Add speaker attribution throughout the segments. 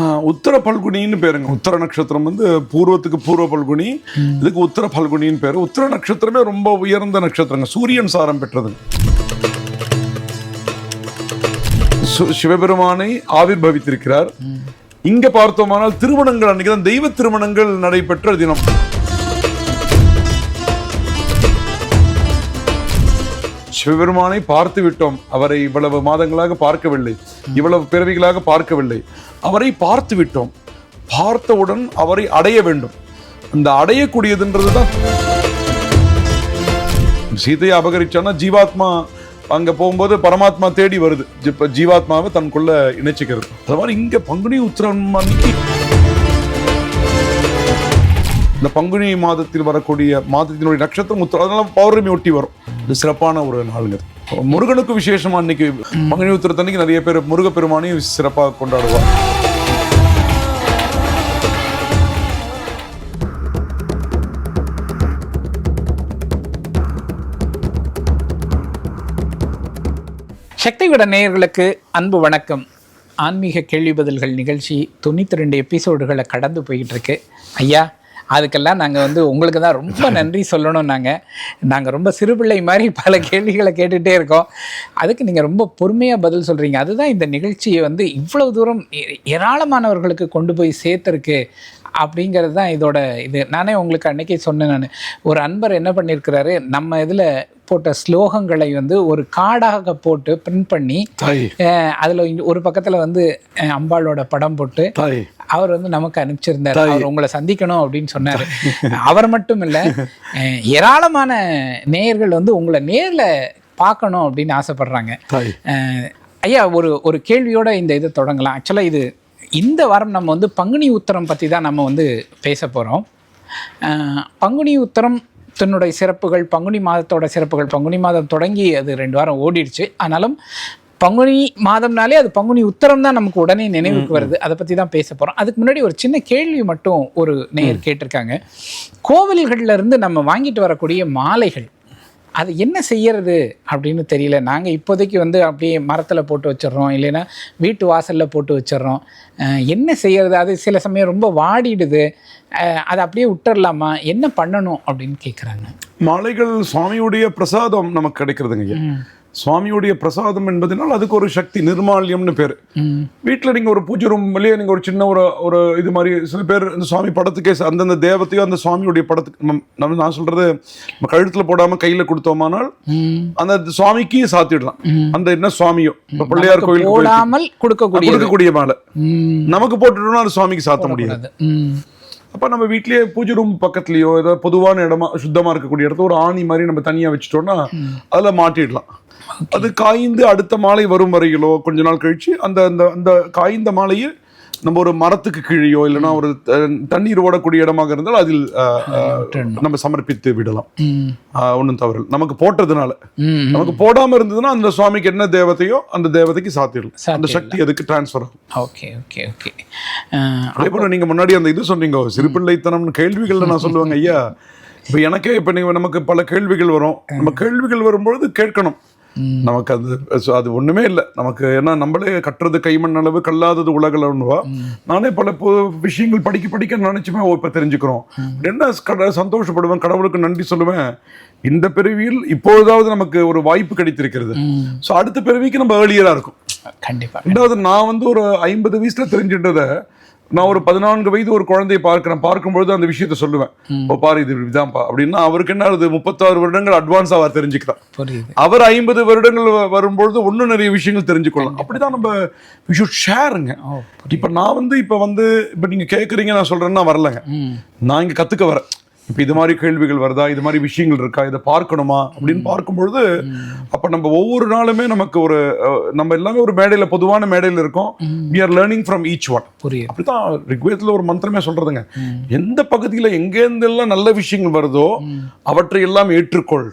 Speaker 1: ஆஹ் உத்தர பல்குனின்னு பேருங்க. உத்தர நட்சத்திரம் வந்து பூர்வத்துக்கு பூர்வ பல்குனி இதுக்கு உத்தர பல்குனின்னு பேரு. உத்தர நட்சத்திரமே ரொம்ப உயர்ந்த நட்சத்திரங்க. சூரியன் சாரம் பெற்றதுங்க சிவபெருமானை ஆவிர்பவித்திருக்கிறார் இங்க பார்த்தோமானால் திருமணங்கள் அன்னைக்கு தான் தெய்வ திருமணங்கள் நடைபெற்ற தினம். சிவபெருமானை பார்த்து விட்டோம் அவரை இவ்வளவு மாதங்களாக பார்க்கவில்லை. இவ்வளவு பிறவிகளாக பார்க்கவில்லை. அவரை பார்த்து விட்டோம் பார்த்தவுடன் அவரை அடைய வேண்டும். அந்த அடையக்கூடியதுன்றது தான் சீதையை அபகரிச்சான்னா ஜீவாத்மா அங்க போகும்போது பரமாத்மா தேடி வருது. இப்போ ஜீவாத்மாவை தனக்குள்ள இணைச்சிக்கிறது. அது மாதிரி இங்க பங்குனி உத்திரம் அன்னைக்கு இந்த பங்குனி மாதத்தில் வரக்கூடிய மாதத்தினுடைய நட்சத்திரம் உத்திரம் அதனால பௌர்ணமி ஒட்டி வரும். இது சிறப்பான ஒரு நாளுங்க. முருகனுக்கு விசேஷமா அன்னைக்கு பங்குனி உத்திரத்தன்னைக்கு நிறைய பேர் முருகப்பெருமானையும் சிறப்பாக கொண்டாடுவார்
Speaker 2: சக்தி விட நேயர்களுக்கு அன்பு வணக்கம். ஆன்மீக கேள்வி பதில்கள் நிகழ்ச்சி தொண்ணூற்றி ரெண்டு எபிசோடுகளை கடந்து போய்கிட்டு இருக்கு. ஐயா அதுக்கெல்லாம் நாங்கள் வந்து உங்களுக்கு தான் ரொம்ப நன்றி சொல்லணும் நாங்கள் நாங்கள் ரொம்ப சிறுபிள்ளை மாதிரி பல கேள்விகளை கேட்டுகிட்டே இருக்கோம். அதுக்கு நீங்கள் ரொம்ப பொறுமையாக பதில் சொல்கிறீங்க அதுதான் இந்த நிகழ்ச்சியை வந்து இவ்வளவு தூரம் ஏராளமானவர்களுக்கு கொண்டு போய் சேர்த்துருக்கு அப்படிங்கிறது தான் இதோட இது. நானே உங்களுக்கு அன்னைக்கே சொன்னேன் நான். ஒரு அன்பர் என்ன பண்ணியிருக்கிறாரு? நம்ம இதில் போட்ட ஸ்லோகங்களை வந்து ஒரு கார்டாக போட்டு பிரிண்ட் பண்ணி அதில் ஒரு பக்கத்தில் வந்து அம்பாளோட படம் போட்டு அவர் வந்து நமக்கு அனுப்பிச்சிருந்தார். அவர் உங்களை சந்திக்கணும் அப்படின்னு சொன்னார். அவர் மட்டும் இல்லை ஏராளமான நேயர்கள் வந்து உங்களை நேரில் பார்க்கணும் அப்படின்னு ஆசைப்படுறாங்க. ஐயா ஒரு ஒரு கேள்வியோட இந்த இதை தொடங்கலாம். ஆக்சுவலாக இது இந்த வாரம் நம்ம வந்து பங்குனி உத்தரம் பற்றி தான் நம்ம வந்து பேச போகிறோம் பங்குனி உத்தரம் தன்னுடைய சிறப்புகள் பங்குனி மாதத்தோட சிறப்புகள் பங்குனி மாதம் தொடங்கி அது ரெண்டு வாரம் ஓடிடுச்சு. ஆனாலும் பங்குனி மாதம்னாலே அது பங்குனி உத்தரம் தான் நமக்கு உடனே நினைவுக்கு வருது. அதை பற்றி தான் பேச போகிறோம் அதுக்கு முன்னாடி ஒரு சின்ன கேள்வி மட்டும் ஒரு நேயர் கேட்டிருக்காங்க. கோவில்கள்ல இருந்து நம்ம வாங்கிட்டு வரக்கூடிய மாலைகள் அது என்ன செய்யறது அப்படின்னு தெரியல. நாங்கள் இப்போதைக்கு வந்து அப்படியே மரத்தில் போட்டு வச்சிடுறோம். இல்லைன்னா வீட்டு வாசலில் போட்டு வச்சிடுறோம். என்ன செய்யறது? அது சில சமயம் ரொம்ப வாடிடுது. அதை அப்படியே விட்டுறலாமா? என்ன பண்ணணும் அப்படின்னு கேட்குறாங்க
Speaker 1: மாலைகள் சுவாமியுடைய பிரசாதம் நமக்கு கிடைக்கிறதுங்க சுவாமியுடைய பிரசாதம் என்பதனால் அதுக்கு ஒரு சக்தி நிர்மால்யம்னு பேர். வீட்டில் நீங்கள் ஒரு பூஜை ரூம் வெளியே நீங்கள் ஒரு சின்ன ஒரு ஒரு இது மாதிரி சில பேர் இந்த சுவாமி படத்துக்கே அந்தந்த தேவத்தையோ அந்த சுவாமியுடைய படத்துக்கு நம்ம- நான் சொல்றது நம்ம கழுத்தில் போடாமல் கையில் கொடுத்தோமானால் அந்த சுவாமிக்கு சாத்திடலாம். அந்த என்ன சுவாமியோ? இப்போ பிள்ளையார்
Speaker 2: போடாமல் கொடுக்கக்கூடிய
Speaker 1: மாலை. நமக்கு போட்டுட்டோம்னா அது சுவாமிக்கு சாத்த முடியாது. அப்போ நம்ம வீட்லேயே பூஜை ரூம் பக்கத்துலேயோ ஏதாவது பொதுவான இடமா சுத்தமாக இருக்கக்கூடிய இடத்த ஒரு ஆணி மாதிரி நம்ம தனியாக வச்சுட்டோம்னா அதில் மாட்டிடலாம். அது காய்ந்து அடுத்த மாலை வரும் வரையிலோ கொஞ்ச நாள் கழித்து அந்த அந்த அந்த காய்ந்த மாலையை நம்ம ஒரு மரத்துக்கு கீழேயோ இல்லைன்னா ஒரு தண்ணீர் ஓடக்கூடிய இடமாக இருந்தால் அதில் நம்ம சமர்ப்பித்து விடலாம். ஒன்றும் தவறு நமக்கு போட்டதுனால. நமக்கு போடாம இருந்ததுன்னா அந்த சுவாமிக்கு என்ன தேவதையோ அந்த தேவதைக்கு சாத்திடலாம் அந்த சக்தி அதுக்கு டிரான்ஸ்ஃபர் ஆகும்.
Speaker 2: Okay okay okay.
Speaker 1: அதே போல நீங்க முன்னாடி அந்த இது சொன்னீங்க சிறுபிள்ளைத்தனம்னு கேள்விகள்ல நான் சொல்லுவேங்க ஐயா. இப்ப எனக்கே இப்ப நீங்க நமக்கு பல கேள்விகள் வரும். நம்ம கேள்விகள் வரும்பொழுது கேட்கணும். நமக்கு அது அது ஒண்ணுமே இல்லை. நமக்கு ஏன்னா நம்மளே கட்டுறது கைமண் அளவு கல்லாதது உலகளவுவா நானே பல விஷயங்கள் படிக்க படிக்க நினைச்சுமே இப்ப தெரிஞ்சுக்கிறோம். என்ன கட- சந்தோஷப்படுவேன் கடவுளுக்கு நன்றி சொல்லுவேன். இந்த பிறவியில் இப்பொழுதாவது நமக்கு ஒரு வாய்ப்பு கிடைத்திருக்கிறது. ஸோ அடுத்த பிறவிக்கு நம்ம ஏர்லியரா இருக்கும்.
Speaker 2: கண்டிப்பா.
Speaker 1: ரெண்டாவது நான் வந்து ஒரு ஐம்பது வயசுல தெரிஞ்சிட்டத நான் ஒரு பதினான்கு வயது ஒரு குழந்தையை பார்க்கிறேன். பார்க்கும்பொழுது அந்த விஷயத்த சொல்லுவேன். ஓ பாரு இது இதுதான்ப்பா அப்படின்னா அவருக்கு என்ன அது முப்பத்தாறு வருடங்கள் அட்வான்ஸ் அவர் தெரிஞ்சுக்கிறார்.
Speaker 2: புரியுது.
Speaker 1: அவர் ஐம்பது வருடங்கள் வரும்பொழுது ஒன்றும் நிறைய விஷயங்கள் தெரிஞ்சுக்கொள்ளலாம் அப்படிதான் நம்ம வி ஷுட் ஷேருங்க இப்போ நான் வந்து இப்போ வந்து இப்போ நீங்க கேட்குறீங்க நான் சொல்றேன்னா வரலங்க. நான் இங்க கத்துக்க வரேன். இப்போ இது மாதிரி கேள்விகள் வருதா? இது மாதிரி விஷயங்கள் இருக்கா? இதை பார்க்கணுமா? அப்படின்னு பார்க்கும்பொழுது அப்ப நம்ம ஒவ்வொரு நாளுமே நமக்கு ஒரு நம்ம எல்லாமே ஒரு மேடையில பொதுவான மேடையில இருக்கோம். We are learning from each one
Speaker 2: புரியுது.
Speaker 1: அப்படிதான் ரிக்வேதத்துல ஒரு மந்திரமே சொல்றதுங்க. எந்த பகுதியில எங்கேருந்து எல்லாம் நல்ல விஷயங்கள் வருதோ அவற்றை எல்லாம் ஏற்றுக்கொள்.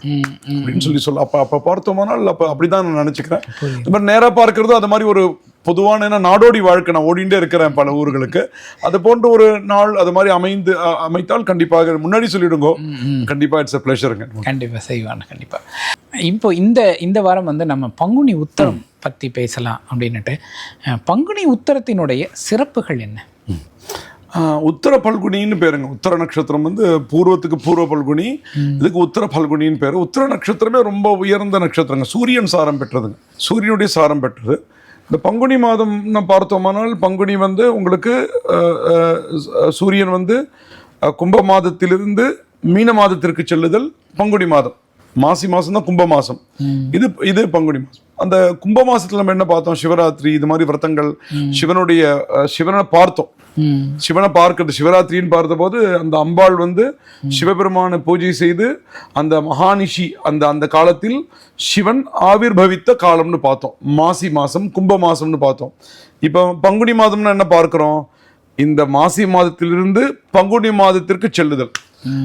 Speaker 1: அப்படின்னு சொல்லி சொல்ல அப்ப அப்ப பார்த்தோமானால் அப்ப அப்படிதான் நான் நினைச்சுக்கிறேன். இந்த மாதிரி நேரா பார்க்கறது அது மாதிரி ஒரு பொதுவான ஏன்னா நாடோடி வாழ்க்கை நான் ஓடிண்டே இருக்கிறேன் பல ஊர்களுக்கு. அது போன்ற ஒரு நாள் அது மாதிரி அமைந்து அமைத்தால் கண்டிப்பாக முன்னாடி சொல்லிடுங்க. கண்டிப்பா இட்ஸ் அ பிளஷருங்க
Speaker 2: கண்டிப்பாக செய்வாங்க கண்டிப்பாக இப்போ இந்த இந்த வாரம் வந்து நம்ம பங்குனி உத்தரம் பற்றி பேசலாம் அப்படின்னுட்டு பங்குனி உத்தரத்தினுடைய சிறப்புகள் என்ன?
Speaker 1: உத்தர பல்குனின்னு பேருங்க. உத்தர நட்சத்திரம் வந்து பூர்வத்துக்கு பூர்வ பல்குனி இதுக்கு உத்தர பல்குனின்னு பேர். உத்தர நட்சத்திரமே ரொம்ப உயர்ந்த நட்சத்திரங்க. சூரியன் சாரம் பெற்றதுங்க. சூரியனுடைய சாரம் பெற்றது. இந்த பங்குனி மாதம் நம்ம பார்த்தோமானால் பங்குனி வந்து உங்களுக்கு சூரியன் வந்து கும்ப மாதத்திலிருந்து மீன மாதத்திற்கு செல்லுதல் பங்குனி மாதம். மாசி மாசம் தான் கும்ப மாசம். இது இது பங்குனி மாசம். அந்த கும்ப மாசத்துல நம்ம என்ன பார்த்தோம்? சிவராத்திரி இது மாதிரி விரதங்கள். சிவனுடைய சிவனை பார்த்தோம். சிவனை பார்க்கிறது சிவராத்திரின்னு பார்த்தபோது அந்த அம்பாள் வந்து சிவபெருமானை பூஜை செய்து அந்த மகானிஷி அந்த அந்த காலத்தில் சிவன் ஆவிர்பவித்த காலம்னு பார்த்தோம். மாசி மாசம் கும்ப மாசம்னு பார்த்தோம். இப்போ பங்குனி மாதம்னா என்ன பார்க்கிறோம்? இந்த மாசி மாதத்திலிருந்து பங்குனி மாதத்திற்கு செல்லுதல்.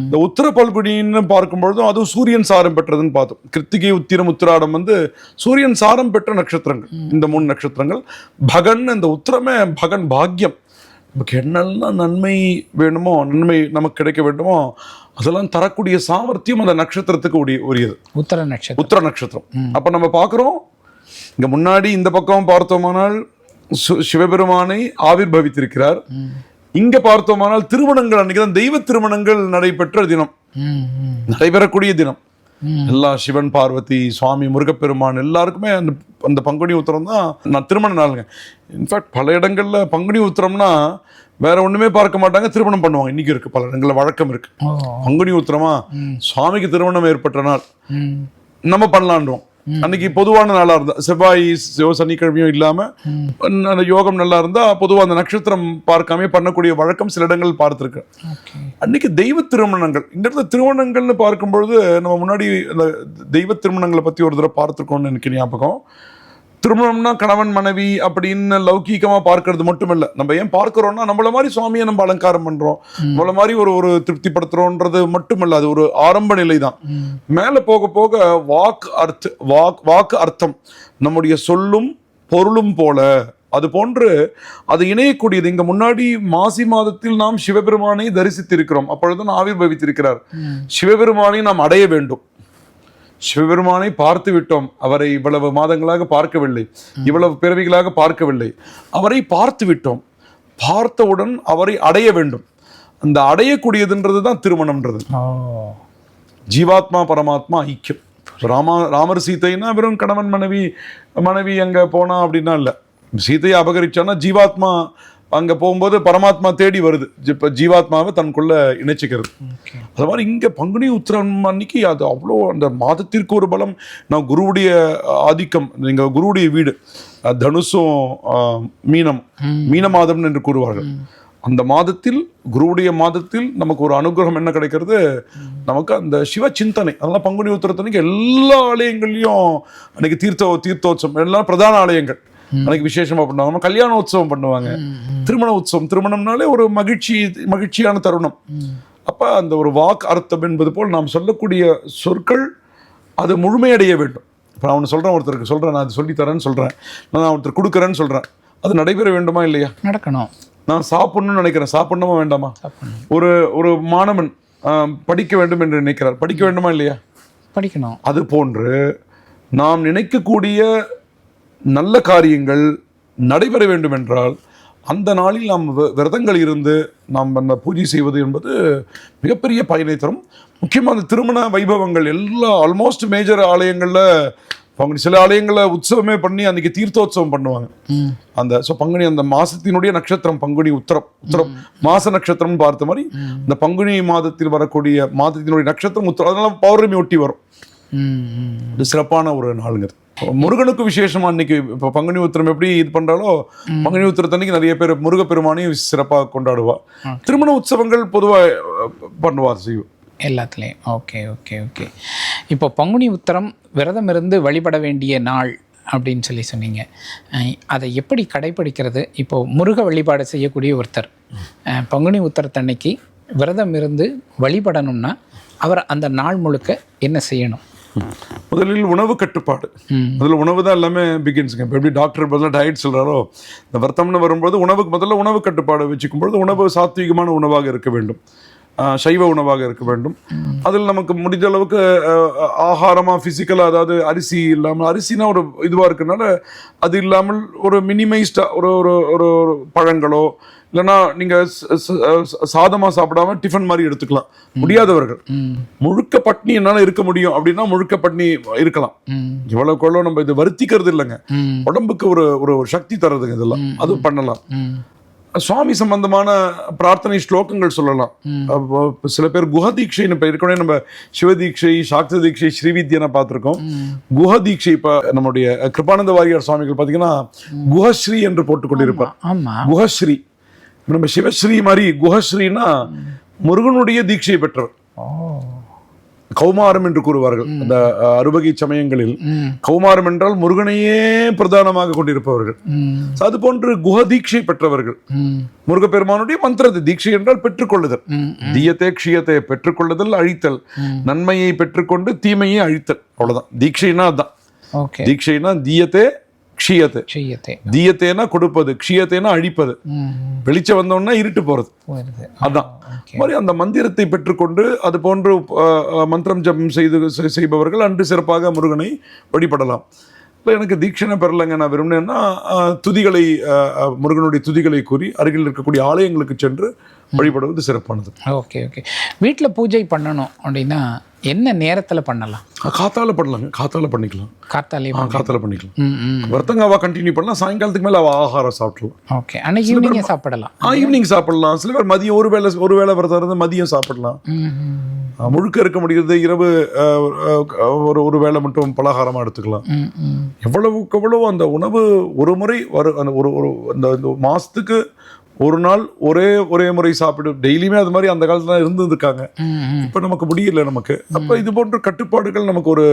Speaker 1: இந்த உத்தர பல்குனின்னு பார்க்கும்பொழுதும் அதுவும் சூரியன் சாரம் பெற்றதுன்னு பார்த்தோம். கிருத்திகை உத்திரம் உத்திராடம் வந்து சூரியன் சாரம் பெற்ற நட்சத்திரங்கள். இந்த மூணு நட்சத்திரங்கள். பகன் இந்த உத்திரமே பகன் பாக்யம். நமக்கு என்னெல்லாம் நன்மை வேணுமோ நன்மை நமக்கு கிடைக்க வேண்டுமோ அதெல்லாம் தரக்கூடிய சாமர்த்தியம் அந்த நட்சத்திரத்துக்கு உரிய உரியது.
Speaker 2: உத்தர நட்சத்திரம்.
Speaker 1: உத்தர நட்சத்திரம். அப்ப நம்ம பார்க்கிறோம் இங்க முன்னாடி இந்த பக்கம் பார்த்தோமானால் சிவபெருமானை ஆவிர்பவித்திருக்கிறார் இங்க பார்த்தோமானால் திருமணங்கள் அன்னைக்கு தான் தெய்வ திருமணங்கள் நடைபெற்ற தினம். நடைபெறக்கூடிய தினம். எல்லா சிவன் பார்வதி சுவாமி முருகப்பெருமான் எல்லாருக்குமே அந்த அந்த பங்குனி உத்திரம் தான் நான் திருமண நாளுங்க. இன்ஃபேக்ட் பல இடங்கள்ல பங்குனி உத்திரம்னா வேற ஒண்ணுமே பார்க்க மாட்டாங்க திருமணம் பண்ணுவாங்க. இன்னைக்கு இருக்கு பல இடங்கள்ல வழக்கம் இருக்கு. பங்குனி உத்திரமா சுவாமிக்கு திருமணம் ஏற்பட்ட நாள். நம்ம பண்ணலான்றோம். அன்னைக்கு பொதுவான நாளா இருந்தா செவ்வாய் சிவ சனிக்கிழமையும் இல்லாம அந்த யோகம் நல்லா இருந்தா பொதுவா அந்த நட்சத்திரம் பார்க்காம பண்ணக்கூடிய வழக்கம் சில இடங்கள் பார்த்திருக்கேன் அன்னைக்கு தெய்வ திருமணங்கள் இந்த இடத்துல திருமணங்கள்னு பார்க்கும்பொழுது நம்ம முன்னாடி அந்த தெய்வ திருமணங்களை பத்தி ஒரு தடவை பார்த்துருக்கோம்னு எனக்கு ஞாபகம். திருமணம்னா கணவன் மனைவி அப்படின்னு லௌகீகமா பார்க்கறது மட்டும் இல்ல நம்ம ஏன் பார்க்கிறோம்னா நம்மள மாதிரி சுவாமியை நம்ம அலங்காரம் பண்றோம். நம்மள மாதிரி ஒரு ஒரு திருப்திப்படுத்துறோன்றது மட்டுமல்ல. அது ஒரு ஆரம்ப நிலை தான் மேல போக போக வாக் அர்த்த வாக் வாக்கு அர்த்தம். நம்முடைய சொல்லும் பொருளும் போல. அது போன்று அது இணையக்கூடியது. இங்க முன்னாடி மாசி மாதத்தில் நாம் சிவபெருமானை தரிசித்திருக்கிறோம். அப்பொழுது ஆவிர்பவித்திருக்கிறார் சிவபெருமானை நாம் அடைய வேண்டும். சிவபெருமானை பார்த்து விட்டோம் அவரை இவ்வளவு மாதங்களாக பார்க்கவில்லை. இவ்வளவு பிறவிகளாக பார்க்கவில்லை. அவரை பார்த்து விட்டோம் பார்த்தவுடன் அவரை அடைய வேண்டும். அந்த அடையக்கூடியதுன்றது தான் திருமணம்ன்றது. ஜீவாத்மா பரமாத்மா ஐக்கியம். ராமா ராமர் சீதைன்னா வெறும் கணவன் மனைவி மனைவி அங்க போனா அப்படின்னா இல்ல. சீதையை அபகரிச்சான்னா ஜீவாத்மா அங்க போகும்போது பரமாத்மா தேடி வருது. இப்ப ஜீவாத்மாவை தனக்குள்ள இணைச்சிக்கிறது. அது மாதிரி இங்க பங்குனி உத்திரம் அன்னைக்கு அது அவ்வளோ அந்த மாதத்திற்கு ஒரு பலம். நான் குருவுடைய ஆதிக்கம் நீங்க குருவுடைய வீடு தனுசும் மீனம் மீன மாதம் என்று கூறுவார்கள். அந்த மாதத்தில் குருவுடைய மாதத்தில் நமக்கு ஒரு அனுகிரகம் என்ன கிடைக்கிறது? நமக்கு அந்த சிவ சிந்தனை அதெல்லாம் பங்குனி உத்திரத்தன்னைக்கு எல்லா ஆலயங்கள்லையும் அன்னைக்கு தீர்த்த தீர்த்தோற்சவம் எல்லாம் பிரதான ஆலயங்கள். அன்னைக்கு விசேஷமா பண்ணுவாங்க. கல்யாண உற்சவம் பண்ணுவாங்க திருமண உற்சவம் திருமணம்னாலே ஒரு மகிழ்ச்சி மகிழ்ச்சியான தருணம். அப்ப அந்த ஒரு வாக் அர்த்தம் என்பது போல் நாம் சொல்லக்கூடிய சொற்கள் அது முழுமையடைய வேண்டும். இப்போ நான் ஒன்று சொல்கிறேன் ஒருத்தருக்கு சொல்கிறேன் நான் அது சொல்லி தரேன்னு சொல்கிறேன் நான் ஒருத்தர் கொடுக்குறேன்னு சொல்கிறேன் அது நடைபெற வேண்டுமா இல்லையா?
Speaker 2: நடக்கணும்.
Speaker 1: நான் சாப்பிடணும்னு நினைக்கிறேன். சாப்பிடணுமா வேண்டாமா? ஒரு ஒரு மாணவன் படிக்க வேண்டும் என்று நினைக்கிறார். படிக்க வேண்டுமா இல்லையா?
Speaker 2: படிக்கணும்.
Speaker 1: அது போன்று நாம் நினைக்கக்கூடிய நல்ல காரியங்கள் நடைபெற வேண்டும் என்றால் அந்த நாளில் நாம் விரதங்கள் இருந்து நாம் அந்த பூஜை செய்வது என்பது மிகப்பெரிய பயனை தரும். முக்கியமாக அந்த திருமண வைபவங்கள் எல்லா ஆல்மோஸ்ட் மேஜர் ஆலயங்களில் பங்குனி சில ஆலயங்களில் உற்சவமே பண்ணி அன்னைக்கு தீர்த்தோற்சவம் பண்ணுவாங்க. அந்த ஸோ பங்குனி அந்த மாசத்தினுடைய நட்சத்திரம் பங்குனி உத்தரம் உத்தரம் மாச நட்சத்திரம் பார்த்த மாதிரி இந்த பங்குனி மாதத்தில் வரக்கூடிய மாதத்தினுடைய நட்சத்திரம் உத்தரம் அதனால பௌர்ணமி ஒட்டி வரும். சிறப்பான ஒரு நாளுங்க முருகனுக்கு விசேஷமா அன்னைக்கு இப்போ பங்குனி உத்திரம் எப்படி இது பண்றாலோ பங்குனி உத்திரத்தன்னைக்கு நிறைய பேர் முருகப்பெருமானையும் சிறப்பாக கொண்டாடுவா. திருமண உற்சவங்கள் பொதுவாக பண்ணுவா செய்வோம்
Speaker 2: எல்லாத்துலேயும். Okay okay okay. இப்போ பங்குனி உத்தரம் விரதம் இருந்து வழிபட வேண்டிய நாள் அப்படின்னு சொல்லி சொன்னீங்க. அதை எப்படி கடைப்பிடிக்கிறது இப்போ முருக வழிபாடு செய்யக்கூடிய ஒருத்தர். பங்குனி உத்தரத்தன்னைக்கு விரதம் இருந்து வழிபடணும்னா அவர் அந்த நாள் முழுக்க என்ன செய்யணும்?
Speaker 1: முதலில் உணவு கட்டுப்பாடு. முதல்ல உணவு தான் எல்லாமே பிகின்ஸுங்க இப்போ எப்படி டாக்டர் பதிலாக டயட் சொல்கிறாரோ இந்த வருத்தம்னு வரும்போது உணவுக்கு முதல்ல உணவு கட்டுப்பாடு வச்சுக்கும் பொழுது உணவு சாத்வீகமான உணவாக இருக்க வேண்டும். சைவ உணவாக இருக்க வேண்டும். அதில் நமக்கு முடிஞ்ச அளவுக்கு ஆகாரமாக ஃபிசிக்கலாக அதாவது அரிசி இல்லாமல் அரிசினா ஒரு இதுவாக இருக்கனால அது இல்லாமல் ஒரு மினிமைஸ்டாக ஒரு ஒரு ஒரு பழங்களோ இல்லைன்னா நீங்கள் சாதமாக சாப்பிடாம டிஃபன் மாதிரி எடுத்துக்கலாம். முடியாதவர்கள். முழுக்க பட்னி என்னால் இருக்க முடியும் அப்படின்னா முழுக்க பட்னி இருக்கலாம்.
Speaker 2: ம்.
Speaker 1: இவ்வளவு கொள்ள நம்ம இது வருத்திக்கிறது இல்லைங்க. உடம்புக்கு ஒரு ஒரு சக்தி தர்றதுங்க இதெல்லாம். அது பண்ணலாம். சுவாமி சம்பந்தமான பிரார்த்தனை ஸ்லோகங்கள் சொல்லலாம். சில பேர் குஹ தீட்சைன்னு இப்போ ஏற்கனவே நம்ம சிவதீட்சை சாக்த தீட்சை ஸ்ரீவித்யனை பார்த்துருக்கோம். குஹ தீட்சை இப்போ நம்முடைய கிருபானந்த வாரியார் சுவாமிகள் பார்த்தீங்கன்னா குஹஸ்ரீ என்று போட்டுக் கொண்டிருப்பார்
Speaker 2: ஆமா.
Speaker 1: குஹஸ்ரீ நம்ம சிவஸ்ரீ மாதிரி குஹஸ்ரீனா முருகனுடைய தீட்சை பெற்றவர். கௌமாரம் என்று கூறுவார்கள். அந்த அஹ், அறுவகை சமயங்களில் கௌமாரம் என்றால் முருகனையே பிரதானமாக கொண்டிருப்பவர்கள். அது போன்று குஹ தீட்சை பெற்றவர்கள்.
Speaker 2: ம்.
Speaker 1: முருகப்பெருமானுடைய மந்திரத்தை தீட்சை என்றால் பெற்றுக்கொள்ளுதல். தீயத்தை க்ஷியத்தை பெற்றுக்கொள்ளுதல் அழித்தல். நன்மையை பெற்றுக்கொண்டு தீமையை அழித்தல். அவ்வளவுதான். தீட்சைனா
Speaker 2: ஓகே.
Speaker 1: தீட்சைனா தீயத்தை க்ஷியத்தை.
Speaker 2: செய்யத்தே
Speaker 1: தீயத்தைனா கொடுப்பது க்ஷியத்தைனா அழிப்பது. வெளிச்சம் வந்தோடனே இருட்டு போறது.
Speaker 2: வருது
Speaker 1: அதான். மாதிரி அந்த மந்திரத்தை பெற்றுக்கொண்டு அது போன்று மந்திரம் ஜபம் செய்து செய்பவர்கள் அன்று சிறப்பாக முருகனை வழிபடலாம். இல்லை எனக்கு தீட்சணை பெறலைங்க. நான் விரும்பினேன்னா துதிகளை முருகனுடைய துதிகளை கூறி அருகில் இருக்கக்கூடிய ஆலயங்களுக்கு சென்று வழிபடுவது சிறப்பானது.
Speaker 2: Okay okay. வீட்டில் பூஜை பண்ணணும் அப்படின்னா என்ன நேரத்தில் பண்ணலாம்?
Speaker 1: காத்தால பண்ணலாங்க. காத்தால பண்ணிக்கலாம்.
Speaker 2: காத்தாலே
Speaker 1: காத்தால பண்ணிக்கலாம். வருத்தங்காவா கண்டினியூ பண்ணலாம். சாயங்காலத்துக்கு மேலே அவள் ஆகாரம் சாப்பிடலாம்.
Speaker 2: ஓகே. அன்னைக்கு ஈவினிங்கே சாப்பிடலாம்.
Speaker 1: ஆ ஈவினிங் சாப்பிடலாம். சில பேர் மதியம் ஒரு வேளை ஒரு வேளை விரதம் இருந்து மதியம் சாப்பிடலாம். முழுக்க இருக்க முடிகிறது இரவு ஒரு ஒரு வேளை மட்டும் பலகாரமாக எடுத்துக்கலாம். எவ்வளவுக்கு எவ்வளவு அந்த உணவு ஒரு முறை வரு அந்த ஒரு ஒரு அந்த இந்த மாசத்துக்கு ஒரு நாள் ஒரே ஒரே முறை சாப்பிடு டெய்லியுமே அது மாதிரி அந்த காலத்துல இருந்திருக்காங்க. இப்போ நமக்கு முடியல நமக்கு. அப்போ இது போன்ற கட்டுப்பாடுகள் நமக்கு ஒரு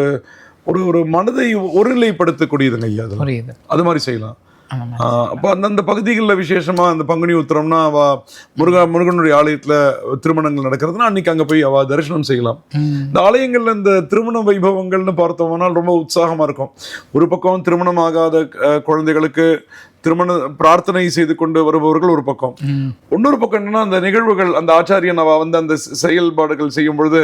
Speaker 1: ஒரு ஒரு மனதை ஒருநிலைப்படுத்தக்கூடியதுங்க ஐயா அது அது மாதிரி செய்யலாம். அப்போ அந்தந்த பகுதிகளில் விசேஷமா அந்த பங்குனி உத்திரம்னா அவ முருகா முருகனுடைய ஆலயத்துல திருமணங்கள் நடக்கிறதுனா அன்னைக்கு அங்க போய் அவ தரிசனம் செய்யலாம். இந்த ஆலயங்கள்ல இந்த திருமண வைபவங்கள்னு பார்த்தோம்னா ரொம்ப உற்சாகமா இருக்கும். ஒரு பக்கம் திருமணம் ஆகாத குழந்தைகளுக்கு திருமண பிரார்த்தனை செய்து கொண்டு வருபவர்கள் ஒரு பக்கம். இன்னொரு பக்கம் என்னன்னா அந்த நிகழ்வுகள் அந்த ஆச்சாரியன் அவ வந்து அந்த செயல்பாடுகள் செய்யும் பொழுது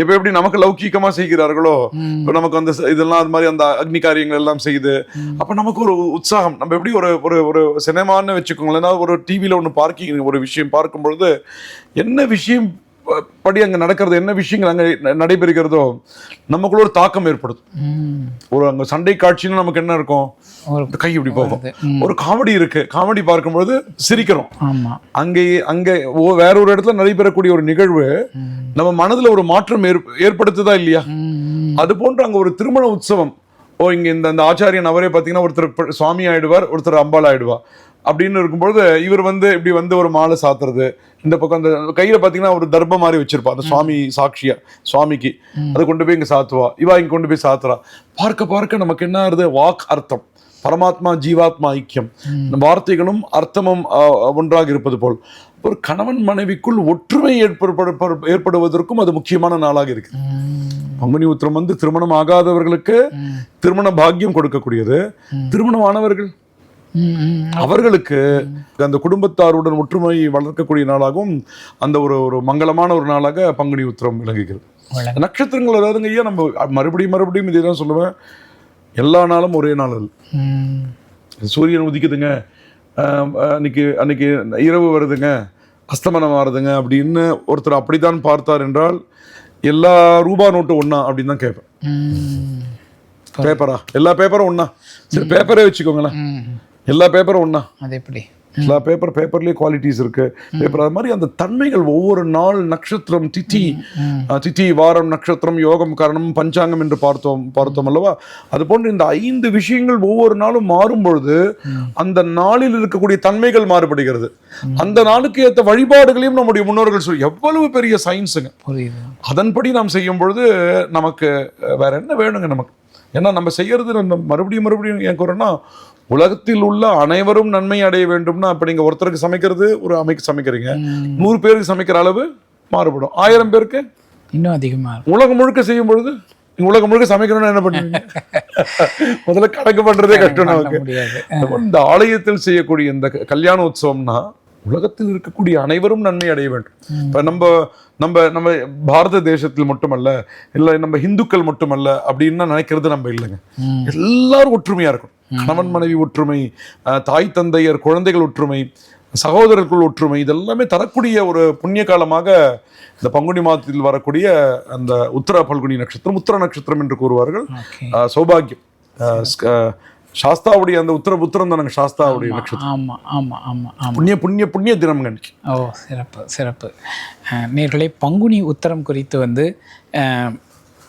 Speaker 1: இப்ப எப்படி நமக்கு லௌகீகமா செய்கிறார்களோ இப்போ நமக்கு அந்த இதெல்லாம் அது மாதிரி அந்த அக்னி காரியங்கள் எல்லாம் செய்து அப்ப நமக்கு ஒரு உற்சாகம். நம்ம எப்படி ஒரு ஒரு ஒரு சினிமான்னு வச்சுக்கோங்களேன் ஏன்னா ஒரு டிவியில ஒன்று பார்க்கிங் ஒரு விஷயம் பார்க்கும் பொழுது என்ன விஷயம் படி அங்க நடக்கிறது என்ன விஷயங்கள் அங்க நடைபெறுகிறதோ நமக்குள்ள ஒரு தாக்கம் ஏற்படுத்தும்
Speaker 2: ம்.
Speaker 1: ஒரு அங்க சண்டை காட்சின்னு நமக்கு என்ன இருக்கும்? கை இப்படி போகும். ஒரு காமெடி இருக்கு. காமெடி பார்க்கும்பொழுது சிரிக்கிறோம். அங்கே அங்கே வேற ஒரு இடத்துல நடைபெறக்கூடிய ஒரு நிகழ்வு நம்ம மனதுல ஒரு மாற்றம் ஏற்ப- ஏற்படுத்துதா இல்லையா? அது போன்று அங்க ஒரு திருமண உற்சவம். ஓ இங்க இந்த இந்த ஆச்சாரியன் அவரே பாத்தீங்கன்னா ஒருத்தர் சுவாமி ஆயிடுவார் ஒருத்தர் அம்பாள் ஆயிடுவா. அப்படின்னு இருக்கும்பொழுது இவர் வந்து இப்படி வந்து ஒரு மாலை சாத்துறது. இந்த பக்கம் அந்த கையில பாத்தீங்கன்னா ஒரு தர்பம் மாதிரி வச்சிருப்பா. அந்த சுவாமி சாட்சியா சுவாமிக்கு. அதை கொண்டு போய் இங்க சாத்துவா. இவா இங்க கொண்டு போய் சாத்துறா. பார்க்க பார்க்க நமக்கு என்ன ஆகுது? வாக் அர்த்தம். பரமாத்மா ஜீவாத்மா ஐக்கியம். இந்த வார்த்தைகளும் அர்த்தமும் ஒன்றாக இருப்பது போல். ஒரு கணவன் மனைவிக்குள் ஒற்றுமை ஏற்படு ஏற்படுவதற்கும் அது முக்கியமான நாளாக இருக்கு பங்குனி உத்திரம் வந்து திருமணம் ஆகாதவர்களுக்கு திருமண பாக்கியம் கொடுக்கக்கூடியது. திருமணம் ஆனவர்கள்
Speaker 2: ம் ம்
Speaker 1: அவர்களுக்கு அந்த குடும்பத்தாருடன் ஒற்றுமையை வளர்க்கக்கூடிய நாளாகவும் அந்த ஒரு ஒரு மங்களமான ஒரு நாளாக பங்குனி உத்திரம் விளங்குகிறது.
Speaker 2: விளங்கு.
Speaker 1: நட்சத்திரங்கள் அதாவதுங்க ஐயா நம்ம மறுபடியும் மறுபடியும் இதே தான் சொல்லுவேன். எல்லா நாளும் ஒரே நாள் அல்ல சூரியன் உதிக்குதுங்க அன்னைக்கு அன்னைக்கு இரவு வருதுங்க அஸ்தமனம் ஆறுதுங்க அப்படின்னு ஒருத்தர் அப்படித்தான் பார்த்தார் என்றால் எல்லா ரூபா நோட்டு ஒண்ணா அப்படின்னு தான் கேட்பேன். பேப்பரா? எல்லா பேப்பரும் ஒண்ணா. சரி பேப்பரே வச்சுக்கோங்களேன். எல்லா பேப்பரும் ஒண்ணா.
Speaker 2: அது எப்படி?
Speaker 1: எல்லா பேப்பர் பேப்பர்லேயே குவாலிட்டிஸ் இருக்கு. பேப்பர் அது மாதிரி அந்த தன்மைகள் ஒவ்வொரு நாள் நட்சத்திரம் திதி திதி வாரம் நட்சத்திரம் யோகம் காரணம் பஞ்சாங்கம் என்று பார்த்தோம் பார்த்தோம் அல்லவா? அது போன்று இந்த ஐந்து விஷயங்கள் ஒவ்வொரு நாளும் மாறும் பொழுது அந்த நாளில் இருக்கக்கூடிய தன்மைகள் மாறுபடுகிறது. அந்த நாளுக்கு ஏற்ற வழிபாடுகளையும் நம்முடைய முன்னோர்கள் சொல்லி எவ்வளவு பெரிய சயின்ஸுங்க அதன்படி நாம் செய்யும் பொழுது நமக்கு வேற என்ன வேணுங்க நமக்கு? ஏன்னா நம்ம செய்யறது நம்ம மறுபடியும் மறுபடியும் ஏன் கூறேன்னா உலகத்தில் உள்ள அனைவரும் நன்மை அடைய வேண்டும்னா அப்ப நீங்க ஒருத்தருக்கு சமைக்கிறது ஒரு அமைக்கு சமைக்கிறீங்க. நூறு பேருக்கு சமைக்கிற அளவு மாறுபடும். ஆயிரம் பேருக்கு?
Speaker 2: இன்னும் அதிகமாக இருக்கும்.
Speaker 1: உலகம் முழுக்க செய்யும் பொழுது நீங்க உலகம் முழுக்க சமைக்கணும்னா என்ன பண்ணுவீங்க? முதல்ல கணக்கு பண்றதே கஷ்டம் நமக்கு. இந்த ஆலயத்தில் செய்யக்கூடிய இந்த கல்யாண உற்சவம்னா உலகத்தில் இருக்கக்கூடிய அனைவரும் நன்மை அடைய வேண்டும். இப்ப நம்ம நம்ம நம்ம பாரத தேசத்தில் மட்டுமல்ல இல்ல நம்ம இந்துக்கள் மட்டுமல்ல அப்படின்னு நினைக்கிறது நம்ம இல்லைங்க. எல்லாரும் ஒற்றுமையா இருக்கணும். கணவன் மனைவி ஒற்றுமை தாய் தந்தையர் குழந்தைகள் ஒற்றுமை சகோதரர்கள் ஒற்றுமை இதெல்லாமே தரக்கூடிய ஒரு புண்ணிய காலமாக இந்த பங்குனி மாதத்தில் வரக்கூடிய அந்த உத்தர பல்குனி நட்சத்திரம் உத்தர நட்சத்திரம் என்று கூறுவார்கள். சௌபாகியம். சாஸ்தாவுடைய அந்த உத்தர உத்தரம் தானங்க சாஸ்தாவுடைய நட்சத்திரம்.
Speaker 2: ஆமா ஆமா ஆமா ஆமா.
Speaker 1: புண்ணிய புண்ணிய புண்ணிய தினம் கணிக்கு
Speaker 2: ஓ சிறப்பு சிறப்பு. நேர்களே பங்குனி உத்தரம் குறித்து வந்து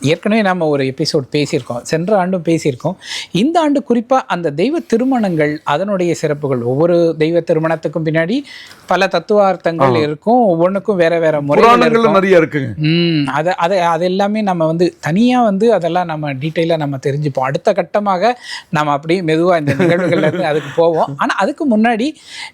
Speaker 2: ஏற்கனவே நாம் ஒரு எபிசோட் பேசியிருக்கோம். சென்ற ஆண்டும் பேசியிருக்கோம். இந்த ஆண்டு குறிப்பாக அந்த தெய்வ திருமணங்கள் அதனுடைய சிறப்புகள். ஒவ்வொரு தெய்வ திருமணத்துக்கும் பின்னாடி பல தத்துவார்த்தங்கள் இருக்கும். ஒவ்வொன்றுக்கும் வேற வேற முறைகள்
Speaker 1: நிறைய இருக்குங்க.
Speaker 2: ம். அதை அதை அது எல்லாமே நம்ம வந்து தனியாக வந்து அதெல்லாம் நம்ம டீட்டெயிலாக நம்ம தெரிஞ்சுப்போம். அடுத்த கட்டமாக நம்ம அப்படியே மெதுவாக இந்த நிகழ்வுகள்ல இருந்து அதுக்கு போவோம். ஆனால் அதுக்கு முன்னாடி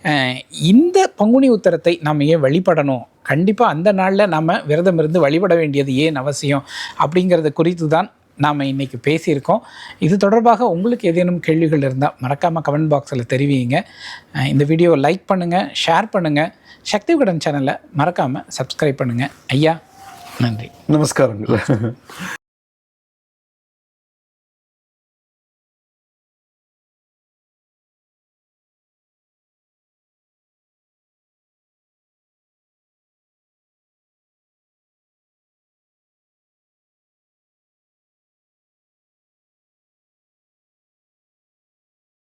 Speaker 2: அஹ், இந்த பங்குனி உத்தரத்தை நம்ம ஏன் வழிபடணும்? கண்டிப்பாக அந்த நாளில் நம்ம விரதம் இருந்து வழிபட வேண்டியது ஏன் அவசியம் அப்படிங்கிறது குறித்து தான் நாம் இன்றைக்கி பேசியிருக்கோம். இது தொடர்பாக உங்களுக்கு ஏதேனும் கேள்விகள் இருந்தால் மறக்காமல் கமெண்ட் பாக்ஸில் தெரிவிங்க. இந்த வீடியோவை லைக் பண்ணுங்கள் ஷேர் பண்ணுங்கள் சக்தி விகடன் சேனலை மறக்காமல் சப்ஸ்கிரைப் பண்ணுங்கள் ஐயா நன்றி.
Speaker 1: நமஸ்காரங்கள்.